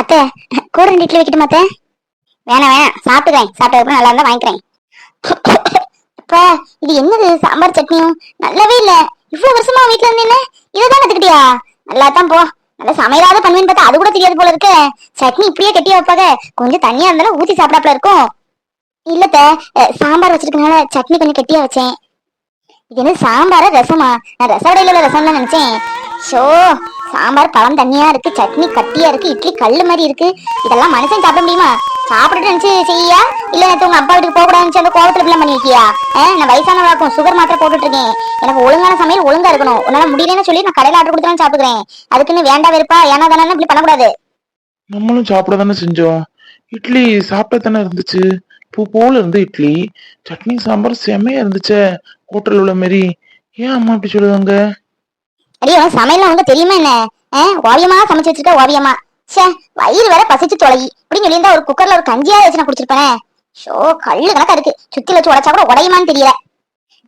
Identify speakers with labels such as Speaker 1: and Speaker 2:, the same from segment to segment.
Speaker 1: அத்தை கூட ரெண்டு இட்லி வைக்கட்டுமா அத்தை வேணாம் வேணாம். சாப்பிட்டுக்கிறேன். சாப்பிட்டதுக்கு நல்லா இருந்தா வாங்கிக்கிறேன். அப்பா இது என்னது? சாம்பார் சட்னியும் நல்லாவே இல்ல. இவ்வளவு வருஷமா வீட்டுல இருந்து என்ன இதைதான் கத்துக்கிட்டியா? நல்லா தான் போ. நல்லா சமையலாவது பண்ணுவேன்னு பார்த்தா அது கூட தெரியாது போல இருக்கு. சட்னி இப்படியே கட்டி வைப்பாங்க. கொஞ்சம் தண்ணியா இருந்தாலும் ஊத்தி சாப்பிடாப்ல இருக்கும். இல்லத்த சாம்பார் வச்சிருக்கனால சட்னி கொஞ்சம் கெட்டியா வச்சேன். இது என்ன சாம்பார ரசமா? நான் ரசவடையில உள்ள ரசம் தான் நினைச்சேன். ஷோ சாம்பார் பழம் தண்ணியா இருக்கு சட்னி கட்டியா இருக்கு இட்லி கல்லு மாதிரி இருக்கு. இதெல்லாம் மனுஷன் சாப்பிட முடியுமா? சாப்பிட்டுட்டு நினைச்சு செய்யா? இல்ல நேத்து உங்க அப்பா வீட்டுக்கு போக கூடாதுன்னு அந்த கோபத்துல இப்படிலாம் பண்ணி வைக்கியா? வயசான நான் வயசானவளாக்கும் சுகர் மாத்திரை போட்டுட்டு இருக்கேன் எனக்கு ஒழுங்கான சமையல் ஒழுங்கா இருக்கணும். உன்னால முடியலன்னு சொல்லி நான் கடையில ஆர்டர் கொடுத்தாலும் சாப்பிடுறேன் அதுக்குன்னு வேண்டாம் வெறுப்பா ஏன்னா தானே இப்படி பண்ணக்கூடாது.
Speaker 2: நம்மளும் சாப்பிட தானே செஞ்சோம். இட்லி சாப்பிட தானே இருந்துச்சு. பூ போல இருந்து இட்லி சட்னி சாம்பார் செமையா இருந்துச்சே ஹோட்டல் உள்ள மாரி. ஏன் அம்மா இப்படி சொல்லுவாங்க?
Speaker 1: அடியோ உனக்கு சமையல் உனக்கு தெரியுமா என்ன? ஓவியமா சமைச்சு வச்சிருக்க ஓவியமா? ச்சே வயிறு வேற பசிச்சு தொலை இப்படின்னு சொல்லியிருந்தா ஒரு குக்கர்ல ஒரு கஞ்சியா வச்சு நான் ஷோ கல்லு கணக்கா இருக்கு. சுத்தி வச்சு உடைச்சா கூட உடையுமான்னு தெரியல.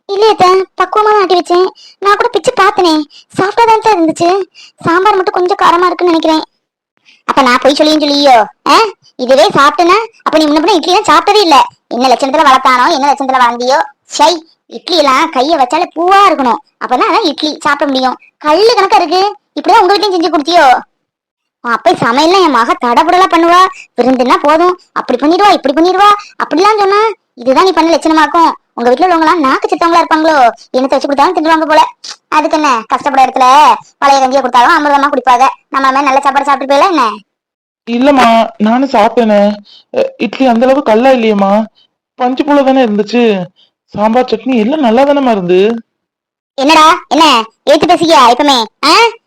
Speaker 1: இல்லையத்த பக்குவமா ஆட்டி வச்சேன். நான் கூட பிச்சு பார்த்தனே. சாப்பிட்டா தான் இருந்துச்சு. சாம்பார் மட்டும் கொஞ்சம் காரமா இருக்குன்னு நினைக்கிறேன். அப்ப நான் போய் சொல்லியும் சொல்லியோ? ஆ? இதுவே சாப்பிட்டேன்னா அப்ப நீ முன்ன இட்லி தான் சாப்பிட்டதே இல்ல. என்ன லட்சணத்துல வளர்த்தானோ என்ன லட்சணத்துல வளர்ந்தியோ? ஷை இட்லி எல்லாம் கைய வச்சாலே பூவா இருக்கணும். அப்பதான் அதான் இட்லி சாப்பிட முடியும். கல்லு கணக்கா இருக்கு. இப்படிதான் உங்க வீட்லயும் செஞ்சு கொடுத்தியோ அப்ப சமையல்லாம் என் மக தடபுடலா பண்ணுவா. விருந்துன்னா போதும். அப்படி பண்ணிடுவா இப்படி பண்ணிடுவா. அப்படிலாம் சொன்னா இதுதான் நீ பண்ண லட்சணமாக்கும். உங்க வீட்டுல உள்ளவங்களாம் நாக்கு சித்தவங்களா இருப்பாங்களோ? என்னத்தை வச்சு கொடுத்தாலும் திண்டுவாங்க போல. அதுக்கு என்ன? கஷ்டப்பட இடத்துல பழைய கஞ்சியை கொடுத்தாலும் அமிர்தமா குடிப்பாங்க. நம்ம மாதிரி நல்ல சாப்பாடு சாப்பிட்டு போயில என்ன?
Speaker 2: இல்லம்மா நானும் சாப்பிட்டேனே. இட்லி அந்த அளவுக்கு கல்லா இல்லையம்மா. பஞ்சு போல தானே இருந்துச்சு. சாம்பார் சட்னி எல்லாம் நல்லா தானேம்மா இருந்து?
Speaker 1: என்னடா? என்ன? ஏத்து பேசிக்கியா இப்பமே?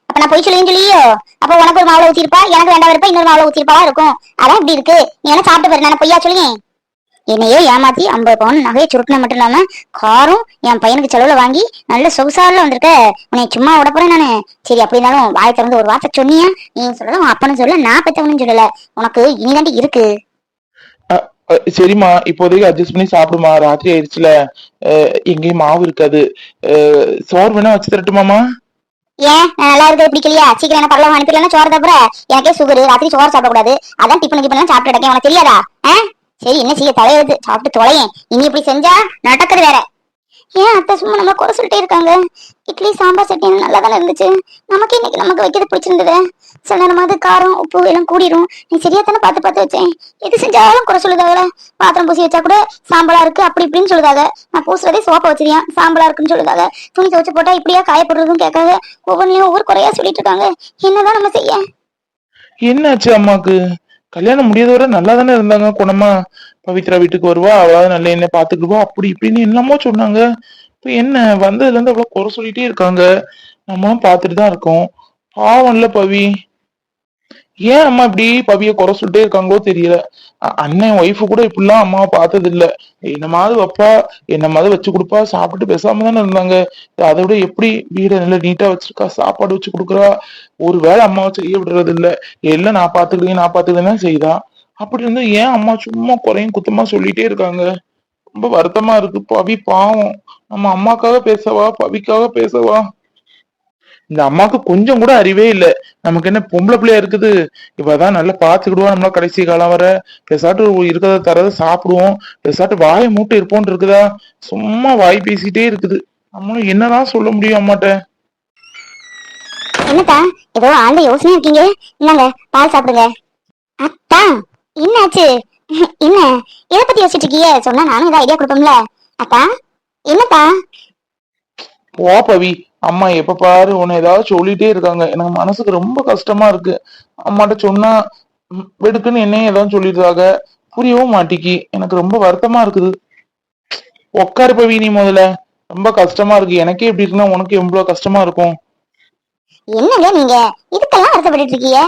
Speaker 1: அப்ப நான் பொய் சொல்லியும் சொல்லியோ? அப்ப உனக்கு ஒரு மாவுல ஊத்திருப்பா எனக்கு வேண்டாம் இருப்பா இன்னொரு மாவுல ஊத்திருப்பாவா இருக்கும். அதான் இப்படி இருக்கு. நீ என்ன சாப்பிட்டு பாரு நான் பொய்யா சொல்லுங்க. என்னையோ ஏமாத்தி ஐம்பது பவுன் நகையை சுருட்டின மட்டும் இல்லாம காரும் என் பையனுக்கு செலவுல வாங்கி நல்ல சொகுசாரில் வந்திருக்க. உன்னை சும்மா விட போறேன் நானு. சரி அப்படி இருந்தாலும் வாய் திறந்து ஒரு வார்த்தை சொன்னியா? நீ சொல்லல உன் அப்பனும் சொல்லல நான் பெத்தவனும் சொல்லல. உனக்கு இனிதாண்டி இருக்கு.
Speaker 2: சரிம்மா. இப்போதைக்கு அட்ஜஸ்ட் பண்ணி சாப்பிடுமா? ராத்திரி ஆயிடுச்சுல. அஹ் எங்கேயும் மாவு இருக்காது. சோறு வேணா வச்சு தரட்டுமாமா
Speaker 1: ஏன்? நல்லா இருக்கிறது பிடிக்கலையா? சீக்கிரம் என்ன பரவாயில்ல அனுப்பிடலாம் சோறு தப்புற எனக்கே சுகர் ராத்திரி சோறு சாப்பிடக்கூடாது. அதான் டிஃபன் டிஃபன் சாப்பிட்டு கிடக்கேன் உனக்கு தெரியாதா? சரி என்ன செய்ய? தலையெழுத்து. சாப்பிட்டு தொலையேன். இனி இப்படி செஞ்சா நடக்கிறது வேற. ஏன் அத்தை சும்மா நம்ம குறை சொல்லிட்டே இருக்காங்க? இட்லி சாம்பார் சட்னி நல்லா தானே இருந்துச்சு? நமக்கு இன்னைக்கு நமக்கு வைக்கிறது பிடிச்சிருந்தது. சில நேரமாவது காரம் உப்பு எல்லாம் கூடிரும். நீ சரியா தானே பார்த்து பார்த்து வச்சேன். எது செஞ்சாலும் குறை சொல்லுதாங்க பாத்திரம் பூசி வச்சா கூட சாம்பலா இருக்கு அப்படி இப்படின்னு சொல்லுதாங்க நான் பூசுறதே சோப்பை வச்சிருக்கேன் சாம்பலா இருக்குன்னு சொல்லுதாங்க துணி துவைச்சு போட்டா இப்படியா காயப்படுறதுன்னு கேட்காங்க ஒவ்வொன்றையும் ஒவ்வொரு குறையா சொல்லிட்டு இருக்காங்க. என்னதான் நம்ம செய்ய?
Speaker 2: என்னாச்சு அம்மாக்கு? கல்யாணம் முடியாதவரை நல்லா தானே இருந்தாங்க. குணமா பவித்ரா வீட்டுக்கு வருவா அவளாவது நல்ல என்ன பாத்துக்கிடுவா அப்படி இப்படின்னு என்னமோ சொன்னாங்க. இப்ப என்ன வந்ததுல இருந்து அவ்வளவு குறை சொல்லிட்டே இருக்காங்க. நம்மளும் பார்த்துட்டு தான் இருக்கோம். பாவம்ல பவி. ஏன் அம்மா இப்படி பவிய குறை சொல்லிட்டே இருக்காங்களோ தெரியல. அண்ணன் ஒய்ஃபு கூட இப்படிலாம் அம்மாவை பார்த்தது இல்ல என்னமாவது வைப்பா? என்னமாவது வச்சு கொடுப்பா? சாப்பிட்டு பேசாம தானே இருந்தாங்க. அதை விட எப்படி வீடை நல்லா நீட்டா வச்சிருக்கா? சாப்பாடு வச்சு கொடுக்குறா? ஒரு வேளை அம்மாவை செய்ய விடுறது இல்ல எல்லாம் நான் பாத்துக்கிறேன் நான் பாத்துக்கிறேன் செய்தா. அப்படி இருந்தா ஏன் அம்மா சும்மா குறையும் குத்தமா சொல்லிட்டே இருக்காங்க? ரொம்ப வருத்தமா இருக்கு. பவி பாவம். நம்ம அம்மாக்காக பேசவா? பவிக்காக பேசவா? இந்த அம்மாவுக்கு கொஞ்சம் கூட அறிவே இல்ல. நமக்கு என்ன பொம்பளை பிள்ளையா இருக்குது? இவதான் நல்லா பாத்துக்கிடுவா நம்மள கடைசி காலம் வர. பெசாட்டு இருக்கிறத தரத சாப்பிடுவோம். பெசாட்டு வாயை மூட்டு இருப்போம்னு இருக்குதா? சும்மா வாய் பேசிட்டே இருக்குது. நம்மளும் என்னதான் சொல்ல முடியும் அம்மாட்ட?
Speaker 1: என்னப்பா ஏதோ ஆழ்ந்த யோசனையா இருக்கீங்க. என்னங்க பால் சாப்பிடுங்க. அத்தா என்னாச்சு? என்ன? எதை பத்தி யோசிச்சுட்டு இருக்கீங்க? சொன்னா நானும் ஏதாவது ஐடியா கொடுப்போம்ல. அத்தா என்னப்பா
Speaker 2: போ பவி. அம்மா எப்ப பாரு உன்னை ஏதாவது சொல்லிட்டே இருக்காங்க. எனக்கு மனசுக்கு ரொம்ப கஷ்டமா இருக்கு. அம்மாட்ட சொன்னா வெடுக்குன்னு என்னையும் ஏதாவது சொல்லிடுறாங்க புரியவும் மாட்டிக்கி. எனக்கு ரொம்ப வருத்தமா இருக்குது. உக்காரு பவி நீ முதல்ல. ரொம்ப கஷ்டமா இருக்கு. எனக்கே எப்படி இருக்குன்னா உனக்கு எவ்வளவு கஷ்டமா இருக்கும்?
Speaker 1: என்னங்க நீங்க? இதுக்கெல்லாம் வருத்தப்பட்டு இருக்கீங்க?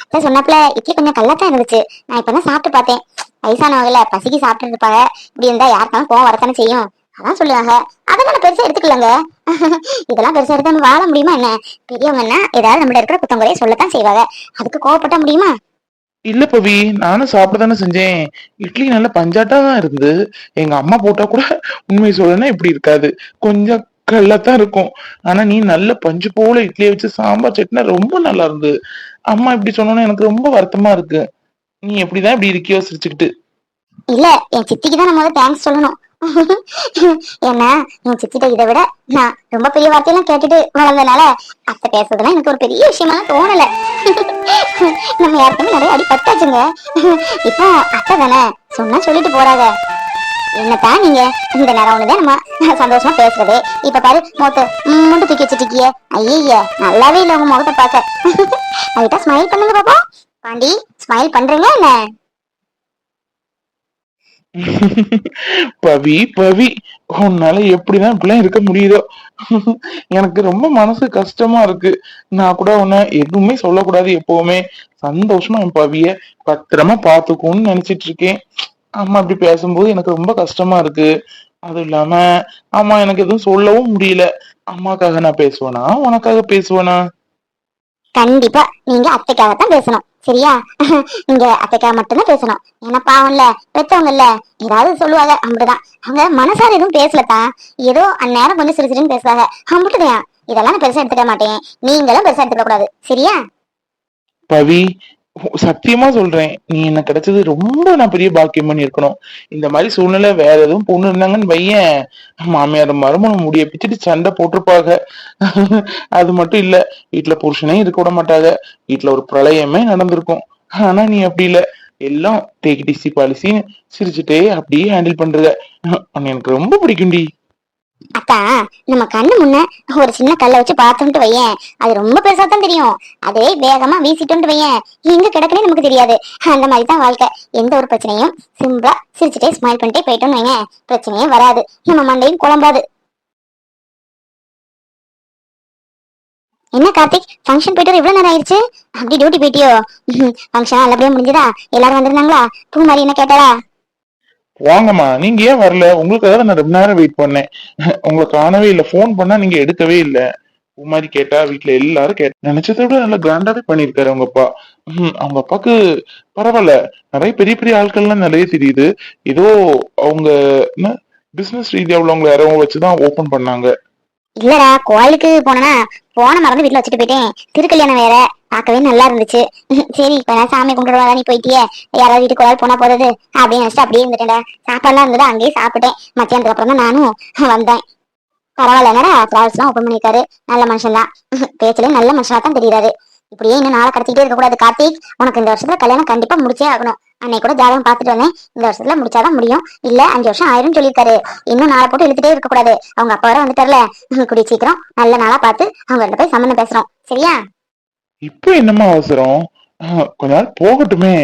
Speaker 1: அத்தை சொன்னாப்ல இட்லி கொஞ்சம் கல்லத்தான் இருந்துச்சு. நான் இப்பதான் சாப்பிட்டு பார்த்தேன். வயசானவங்கல பசிக்கு சாப்பிட்டு இருப்பாங்க. இப்படி இருந்தா யாருக்கான கோவம் வரத்தானே செய்யும்? அதான் சொல்லுவாங்க. அதெல்லாம் பெருசா எடுத்துக்கலங்க. இதெல்லாம் பெருசா எடுத்து நம்ம வாழ முடியுமா என்ன? பெரியவங்கன்னா ஏதாவது நம்மள இருக்கிற குத்தம் குறைய சொல்லத்தான் செய்வாங்க. அதுக்கு கோவப்பட்ட முடியுமா?
Speaker 2: இல்ல பவி நானும் சாப்பிட தானே செஞ்சேன். இட்லி நல்ல பஞ்சாட்டா தான் இருந்து எங்க அம்மா போட்டா கூட உண்மை சொல்லணும்னா இப்படி இருக்காது. கொஞ்சம் கல்லத்தான் இருக்கும். ஆனா நீ நல்ல பஞ்சு போல இட்லியை வச்சு சாம்பார் சட்னி ரொம்ப நல்லா இருந்து. அம்மா இப்படி சொன்னோன்னு எனக்கு ரொம்ப வருத்தமா இருக்கு. நீ எப்படிதான் இப்படி இருக்கியோ சிரிச்சுக்கிட்டு.
Speaker 1: இல்ல என் சித்திக்கு தான் நம்ம தேங்க்ஸ் சொல்லணும். ஏன்னா என் சித்திட்ட இதை விட நான் ரொம்ப பெரிய வார்த்தையெல்லாம் கேட்டுட்டு வளர்ந்தனால அத்தை பேசுறதுலாம் எனக்கு ஒரு பெரிய விஷயமா தோணல. நம்ம யாருக்குமே நிறைய அடி பட்டாச்சுங்க. இப்போ அத்தை தானே சொன்னா சொல்லிட்டு போறாங்க என்னத்தான் நீங்க இந்த நேரம் ஒண்ணுதான் நம்ம சந்தோஷமா பேசுறது. இப்ப பாரு மூத்த முண்டு தூக்கி வச்சுட்டிக்கிய ஐய நல்லாவே இல்ல உங்க முகத்தை பார்க்க. அதுக்கிட்ட ஸ்மைல் பண்ணுங்க பாப்பா பாண்டி ஸ்மைல் பண்றீங்க என்ன?
Speaker 2: பவி பவி உன்னால எப்படிதான் இப்படிலாம் இருக்க முடியுதோ? எனக்கு ரொம்ப மனசு கஷ்டமா இருக்கு. நான் கூட உன்னை எதுவுமே சொல்லக்கூடாது எப்பவுமே. சந்தோஷமா என் பவிய பத்திரமா பாத்துக்கும்னு நினைச்சிட்டு இருக்கேன். அம்மா இப்படி பேசும்போது எனக்கு ரொம்ப கஷ்டமா இருக்கு. அதுவும் இல்லாம அம்மா எனக்கு எதுவும் சொல்லவும் முடியல. அம்மாக்காக நான் பேசுவேனா? உனக்காக பேசுவேனா?
Speaker 1: கண்டிப்பா. நீங்க அத்தைக்காகத்தான் பேசணும். சரியா? நீங்க அத்தைக்காக மட்டும்தான் பேசணும். ஏன்னா பாவம்ல பெத்தவங்க இல்ல. ஏதாவது சொல்லுவாங்க. அப்படிதான். அவங்க மனசார எதுவும் பேசலத்தான் ஏதோ அந்நேரம் கொஞ்சம் சிறு சிறுன்னு பேசுவாங்க. அம்பிட்டுதான். இதெல்லாம் நான் பெருசா எடுத்துக்க மாட்டேன். நீங்களும் பெருசா எடுத்துக்க கூடாது சரியா?
Speaker 2: பவி சத்தியமா சொல்றேன். நீ என்ன கிடைச்சது ரொம்ப நான் பெரிய பாக்கியம் பண்ணிருக்கணும் இந்த மாதிரி சூழ்நிலை வேற எதுவும் பொண்ணு இருந்தாங்கன்னு பையன் மாமியார் மருமணம் முடிய பிச்சுட்டு சண்டை போட்டிருப்பாங்க. அது மட்டும் இல்ல வீட்டுல புருஷனே இருக்க விட மாட்டாங்க. வீட்டுல ஒரு பிரளயமே நடந்திருக்கும். ஆனா நீ அப்படி இல்ல. எல்லாம் டேக் டிசி பாலிசின்னு சிரிச்சுட்டே அப்படியே ஹேண்டில் பண்றத. எனக்கு ரொம்ப பிடிக்கும்டி.
Speaker 1: அக்கா நம்ம கண்ணு முன்ன ஒரு சின்ன கல்லை வச்சு பார்த்தோம்ட்டு வையேன். அது ரொம்ப பெருசா தான் தெரியும். அதே வேகமா வீசிட்டோம்ட்டு வையேன். எங்க கிடக்குன்னு நமக்கு தெரியாது. அந்த மாதிரி தான் வாழ்க்கை. எந்த ஒரு பிரச்சனையும் சிம்பிளா சிரிச்சுட்டே ஸ்மைல் பண்ணிட்டே போயிட்டோம்னு வைங்க பிரச்சனையே வராது. நம்ம மண்டையும் குழம்பாது. என்ன கார்த்திக்? ஃபங்க்ஷன் போயிட்டு இவ்வளவு நேரம் ஆயிடுச்சு அப்படி டியூட்டி போயிட்டியோ? ஃபங்க்ஷன் நல்லபடியா முடிஞ்சதா? எல்லாரும் வந்திருந்தாங்களா? பூ மாதிரி என்ன கேட்டாரா
Speaker 2: வாங்கம்மா நீங்க ஏன் வரல? உங்களுக்காக நான் ரொம்ப நேரம் வெயிட் பண்ணேன். உங்களை காணவே இல்லை. ஃபோன் பண்ணா நீங்க எடுக்கவே இல்லை. மாதிரி கேட்டா வீட்ல எல்லாரும் கேட்ட நினைச்சதை விட நல்லா கிராண்டாவே பண்ணிருக்காரு அவங்க அப்பா. ம், அவங்க அப்பாக்கு பரவாயில்ல. நிறைய பெரிய பெரிய ஆட்கள்லாம் நிறைய தெரியுது. ஏதோ அவங்க என்ன பிசினஸ் ரீதியா உள்ளவங்க யாரோ வச்சுதான் ஓபன் பண்ணாங்க.
Speaker 1: இல்லடா கோயிலுக்கு போனா போன மறந்து வீட்டுல வச்சுட்டு போயிட்டேன். திருக்கல்யாணம் வேற. பார்க்கவே நல்லா இருந்துச்சு. சரி இப்ப நான் சாமி கும்பிடுவா நீ போயிட்டியே. யாராவது வீட்டுக்கு கோயில் போனா போறது அப்படின்னு நினைச்சிட்டு அப்படியே இருந்துட்டேன்டா. சாப்பாடுலாம் இருந்தது அங்கேயே சாப்பிட்டேன். மத்தியானத்துக்கு அப்புறம் தான் நானும் வந்தேன். பரவாயில்ல என்னடா டிராவல்ஸ் எல்லாம் ஓப்பன் பண்ணிருக்காரு நல்ல மனுஷன் தான் பேச்சுலயும் நல்ல மனுஷனா தான் தெரியுறாரு. இப்படியே இன்னும் நாளை கடத்திக்கிட்டே இருக்க கூடாது கார்த்திக். உனக்கு இந்த வருஷத்துல கல்யாணம் கண்டிப்பா முடிச்சே ஆகணும். அன்னைக்கு கூட ஜாதகம் பார்த்துட்டு வந்தேன். இந்த வருஷத்துல முடிச்சாதான் முடியும். இல்ல அஞ்சு வருஷம் ஆயிரும் சொல்லியிருக்காரு. இன்னும் நாளை போட்டு இழுத்துட்டே இருக்க கூடாது அவங்க அப்பா வர வந்துட்டார்ல. கூடிய சீக்கிரம் நல்ல நாளா பார்த்து அவங்க ரெண்டு போய் சம்மந்தம் பேசுறோம். சரியா?
Speaker 2: இப்போ என்னம்மா அவசரம்? கொஞ்ச நாள் போகட்டுமே.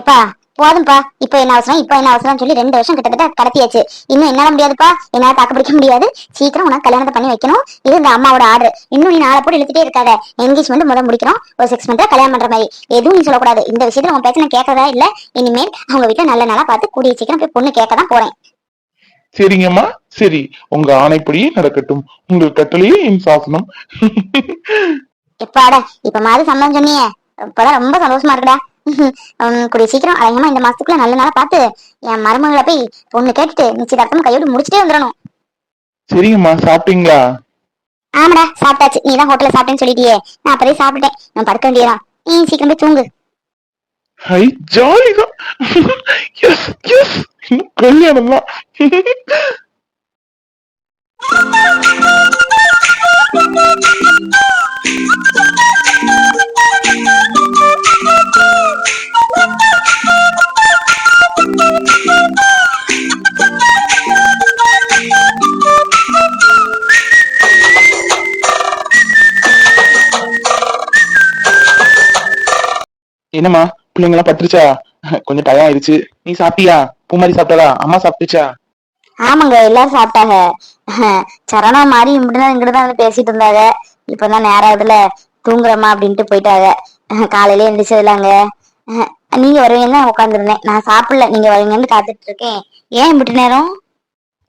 Speaker 1: எப்பா போதும்பா. இப்போ என்ன அவசரம்? இப்போ என்ன அவசரம் சொல்லி ரெண்டு வருஷம் கிட்டத்தட்ட கடத்தியாச்சு. இன்னும் என்னால முடியாதுப்பா. என்னால தாக்கு பிடிக்க முடியாது. சீக்கிரம் உனக்கு கல்யாணத்தை பண்ணி வைக்கணும். இது இந்த அம்மாவோட ஆர்டர் இன்னும் நீ நாளை போட்டு இழுத்துட்டே இருக்காத. என்கேஜ்மெண்ட் முதல் முடிக்கிறோம் ஒரு சிக்ஸ் மந்த்ல கல்யாணம் பண்ற மாதிரி. எதுவும் நீ சொல்லக்கூடாது. இந்த விஷயத்துல உன் பேச்ச நான் கேட்கறதா இல்ல. இனிமேல் அவங்க வீட்டுல நல்ல நாளா பார்த்து கூடிய சீக்கிரம் போய் பொண்ணு கேட்க தான் போறேன்.
Speaker 2: சரிங்கம்மா. சரி. உங்க ஆணைப்படியே நடக்கட்டும். உங்கள் கட்டளையே என் சாசனம்.
Speaker 1: எப்பாடா இப்ப மாதிரி சம்மதம் சொன்னியே. இப்பதான் ரொம்ப சந்தோஷமா இருக்குடா. கூடிய சீக்கிரம் அதிகமா இந்த மாசத்துக்குள்ள நல்ல நாளா பார்த்து என் மருமகளை போய் பொண்ணு கேட்டுட்டு நிச்சயதார்த்தம் கையோடு முடிச்சுட்டே வந்துடணும்
Speaker 2: சரிங்கம்மா சாப்பிட்டீங்களா?
Speaker 1: ஆமாடா சாப்பிட்டாச்சு. நீ தான் ஹோட்டல்ல சாப்பிட்டேன்னு சொல்லிட்டியே. நான் அப்பதே சாப்பிட்டேன் நான் படுக்க வேண்டியதான் நீ சீக்கிரம் போய் தூங்கு.
Speaker 2: ஹை ஜாலிதான் எஸ் எஸ் இன்னும் கல்யாணம் தான் என்னம்மா பிள்ளைங்களாம் பட்டுருச்சா கொஞ்சம் டயம் ஆயிடுச்சு. நீ சாப்பிட்டியா? பூமாரி சாப்பிட்டாளா? அம்மா சாப்பிட்டுச்சா?
Speaker 1: ஆமாங்க எல்லாரும் சாப்பிட்டாங்க. சரணா மாதிரி இப்படிதான் இங்கிட்டு தான் வந்து பேசிட்டு இருந்தாங்க. இப்பதான் நேரம் இதுல தூங்குறமா அப்படின்ட்டு போயிட்டாங்க. காலையில எழுந்திரிச்சதுலாங்க நீங்க வருவீங்கன்னு தான் உட்காந்துருந்தேன் நான் சாப்பிடல. நீங்க வருவீங்கன்னு காத்துட்டு இருக்கேன் ஏன் இப்படி நேரம்?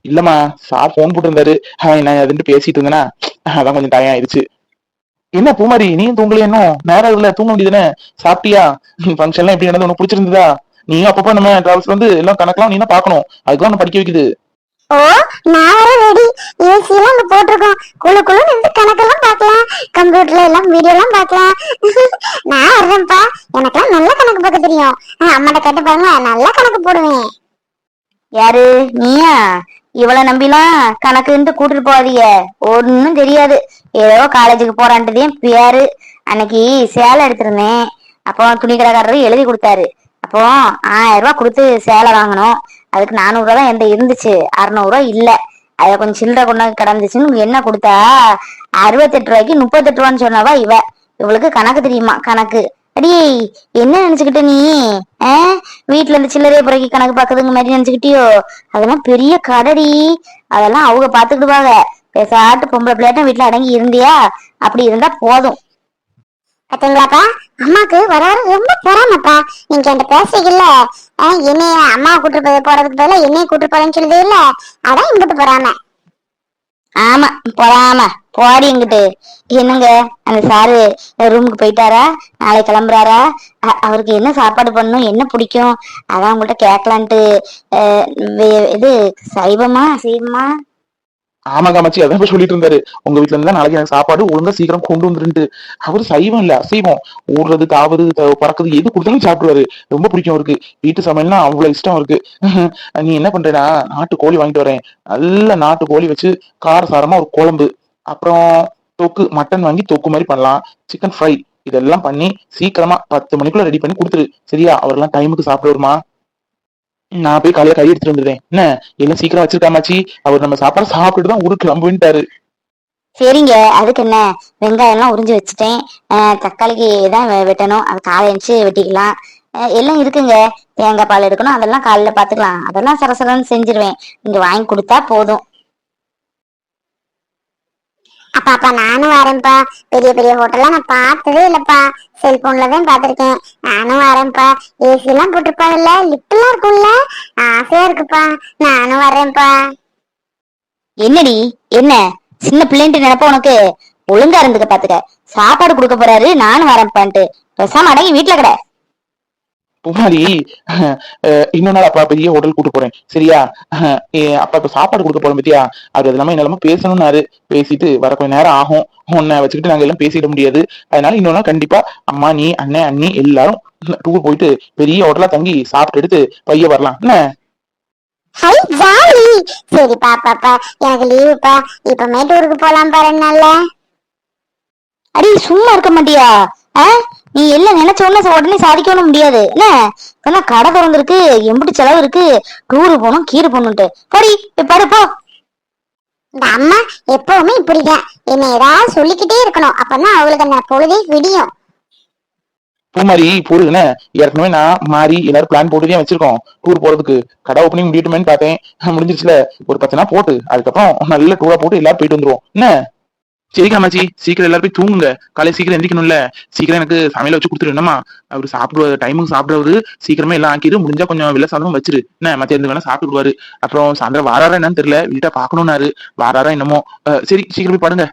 Speaker 2: இல்லம்மா சார் போன் போட்டிருந்தாரு. ஹாய், நான் அதுன்ட்டு பேசிட்டு இருந்தேனா? அதான் கொஞ்சம் டயம் ஆயிடுச்சு. என்ன பூமாரி நீயும் தூங்கலையே இன்னும்? நேரம் இல்ல தூங்க முடியுதுன்னு சாப்பிட்டியா? ஃபங்க்ஷன்லாம் எப்படி நடந்து உனக்கு பிடிச்சிருந்ததா? நீயும் அப்பப்ப நம்ம டிராவல்ஸ் வந்து எல்லாம் கணக்கெல்லாம் நீ தான் பாக்கணும் அதுக்கெல்லாம் படிக்க வைக்குது.
Speaker 3: ஓ நான் ரெடி ஏசி எல்லாம் அங்க போட்டிருக்கோம். குழு குழு நின்று கணக்கெல்லாம் பார்க்கலாம். கம்ப்யூட்டர்ல எல்லாம் வீடியோ எல்லாம் பார்க்கலாம். நான் வர்றேன்ப்பா. எனக்கெல்லாம் நல்ல கணக்கு பார்க்க தெரியும். அம்மாட்ட கேட்டு பாருங்க. நல்ல கணக்கு போடுவேன். யாரு? நீயா? இவளை நம்பிலாம் கணக்குன்ட்டு கூட்டிட்டு போகாதீங்க. ஒன்னும் தெரியாது. ஏதோ காலேஜுக்கு போறான்ட்டுதையும் பேரு அன்னைக்கு சேலை எடுத்திருந்தேன். அப்போ துணிக்கடைக்காரரு எழுதி கொடுத்தாரு. அப்போ ஆயிரம் ரூபாய் கொடுத்து சேலை வாங்கணும். அதுக்கு நானூறு தான் எந்த இருந்துச்சு. அறுநூறு ரூபாய் இல்ல. அதை கொஞ்சம் சில்லறை கொண்டு கிடந்துச்சுன்னு என்ன கொடுத்தா? அறுபத்தெட்டு ரூபாய்க்கு முப்பத்தெட்டு ரூபான்னு சொன்னவா இவ. இவளுக்கு கணக்கு தெரியுமா? கணக்கு. அடி என்ன நினைச்சுக்கிட்ட நீ? ஆ? வீட்டுல இருந்து சில்லறைய புறக்கி கணக்கு பாக்குதுங்க மாதிரி நினைச்சுக்கிட்டியோ? அதெல்லாம் பெரிய கடடி அதெல்லாம் அவங்க பாத்துக்கிடுவாங்க பேசாட்டு பொம்பளை பிள்ளையாட்டும் வீட்டுல அடங்கி இருந்தியா? அப்படி இருந்தா போதும். பாத்தீங்களாப்பா? அம்மாக்கு வர வர ரொம்ப பொறாமப்பா. நீங்க அந்த பேசுறீங்கல்ல? என்னைய அம்மா கூட்டு போய் போறதுக்கு பதிலாக என்னைய கூட்டு போறேன்னு சொல்லுது இல்ல? அதான் இங்கிட்டு பொறாம. ஆமா பொறாம போடி இங்கிட்டு. என்னங்க அந்த சாரு ரூமுக்கு போயிட்டாரா? நாளைக்கு கிளம்புறாரா? அவருக்கு என்ன சாப்பாடு பண்ணணும் என்ன பிடிக்கும்? அதான் உங்கள்கிட்ட கேட்கலான்ட்டு அஹ், இது சைவமா சைவமா
Speaker 2: ஆமா காமாச்சி அதான் இப்ப சொல்லிட்டு இருந்தாரு உங்க வீட்டுல இருந்தா நாளைக்கு எனக்கு சாப்பாடு ஒழுங்கா சீக்கிரம் கொண்டு வந்துருண்டு அவரு சைவம் இல்ல அசைவம். ஊடுறது தாவது பறக்குது எது கொடுத்தாலும் சாப்பிடுவாரு. ரொம்ப பிடிக்கும் அவருக்கு. வீட்டு சமையல்னா அவ்வளவு இஷ்டம் இருக்கு நீ என்ன பண்றேன்னா நாட்டு கோழி வாங்கிட்டு வரேன். நல்ல நாட்டு கோழி வச்சு காரசாரமா ஒரு குழம்பு. அப்புறம் தொக்கு மட்டன் வாங்கி தொக்கு மாதிரி பண்ணலாம். Chicken fry. இதெல்லாம் பண்ணி சீக்கிரமா பத்து மணிக்குள்ள ரெடி பண்ணி கொடுத்துரு. சரியா? அவரெல்லாம் டைமுக்கு சாப்பிடுவாருமா? நான் போய் காலையில கை எடுத்துட்டு வந்துடுறேன் என்ன? எல்லாம் சீக்கிரம் வச்சிருக்காமாச்சி அவர் நம்ம சாப்பாடு சாப்பிட்டுட்டு தான் ஊருக்கு கிளம்புன்ட்டாரு.
Speaker 3: சரிங்க. அதுக்கு என்ன? வெங்காயம் எல்லாம் உறிஞ்சு வச்சுட்டேன். தக்காளிக்கு தான் வெ- வெட்டணும். அது காலை எழுந்துச்சு வெட்டிக்கலாம். எல்லாம் இருக்குங்க. தேங்காய் பால் எடுக்கணும். அதெல்லாம் காலையில பாத்துக்கலாம். அதெல்லாம் சரசரன்னு செஞ்சிருவேன். நீங்க வாங்கி கொடுத்தா போதும். அப்பா அப்பா நானும் வரேன்ப்பா. பெரிய பெரிய ஹோட்டல்லாம் நான் பார்த்ததே இல்லப்பா. செல்போன்ல தான் பார்த்திருக்கேன். நானும் வரேன்ப்பா. ஏசி எல்லாம் போட்டிருப்பாங்கல்ல லிப்ட்லாம் இருக்கும்ல? ஆசையா இருக்குப்பா. நானும் வரேன்ப்பா. என்னடி? என்ன? சின்ன பிள்ளைன்ட்டு நினைப்ப உனக்கு? ஒழுங்கா இருந்துக்க பாத்துக்க. சாப்பாடு கொடுக்க போறாரு. நானும் வரேன்ப்பான்ட்டு. பெசாம அடங்கி வீட்டுல கடை.
Speaker 2: புகாரி இன்னொரு நாள் அப்பா பெரிய ஹோட்டல் கூட்டு போறேன். சரியா? அப்பா இப்ப சாப்பாடு கொடுக்க போறோம் பத்தியா? அவர் அது இல்லாம என்னெல்லாம பேசணும்னாரு. பேசிட்டு வர கொஞ்ச நேரம் ஆகும். உன்னை வச்சுக்கிட்டு நாங்க எல்லாம் பேசிட முடியாது. அதனால இன்னொரு நாள் கண்டிப்பா அம்மா நீ அண்ணன் அண்ணி எல்லாரும் டூர் போயிட்டு பெரிய ஹோட்டலா தங்கி சாப்பிட்டு எடுத்து பைய வரலாம். என்ன?
Speaker 3: ஹை ஜாலி சரி பாப்பா எனக்கு லீவுப்பா இப்ப மேட்டூருக்கு போலாம் பாரு நல்ல அடி சும்மா இருக்க மாட்டியா? நீ எல்லாம் நினைச்ச உடனே உடனே சாதிக்கணும் முடியாது. என்ன? இப்பதான் கடை திறந்திருக்கு எம்பிட்டு செலவு இருக்கு டூரு போகணும் கீரு போகணும்ட்டு போடி போய் பாரு போ. இந்த அம்மா எப்பவுமே இப்படிதான். என்ன ஏதாவது சொல்லிக்கிட்டே இருக்கணும். அப்பதான் அவளுக்கு அந்த பொழுதே விடியும்.
Speaker 2: பூமாரி பொருளுன ஏற்கனவே நான் மாறி எல்லாரும் பிளான் போட்டுதான் வச்சிருக்கோம். டூர் போறதுக்கு. கடை ஓப்பனிங் முடியட்டுமேன்னு பார்த்தேன். முடிஞ்சிருச்சுல. ஒரு பத்து நாள் போட்டு. அதுக்கப்புறம் நல்ல டூரா போட்டு எல்லாரும் போயிட்டு வந்துருவோம். என்ன? சரி காமாச்சி சீக்கிரம் எல்லாரும் போய் தூங்குங்க. காலையில சீக்கிரம் எந்திரிக்கணும்ல. சீக்கிரம் எனக்கு சமையல வச்சு கொடுத்துரு என்னம்மா? அவரு சாப்பிடுவ டைமுக்கு சாப்பிடுவாரு சீக்கிரமே எல்லாம் ஆக்கிடு முடிஞ்சா கொஞ்சம் வெள்ள சாதம் வச்சிரு. என்ன மத்தியானம் வேணா சாப்பிட்டுடுவாரு அப்புறம் சாயந்தரம் வாராரா என்னன்னு தெரியல வீட்டை பாக்கணும்னாரு வாராரா என்னமோ. சரி சீக்கிரம் போய் படுங்க.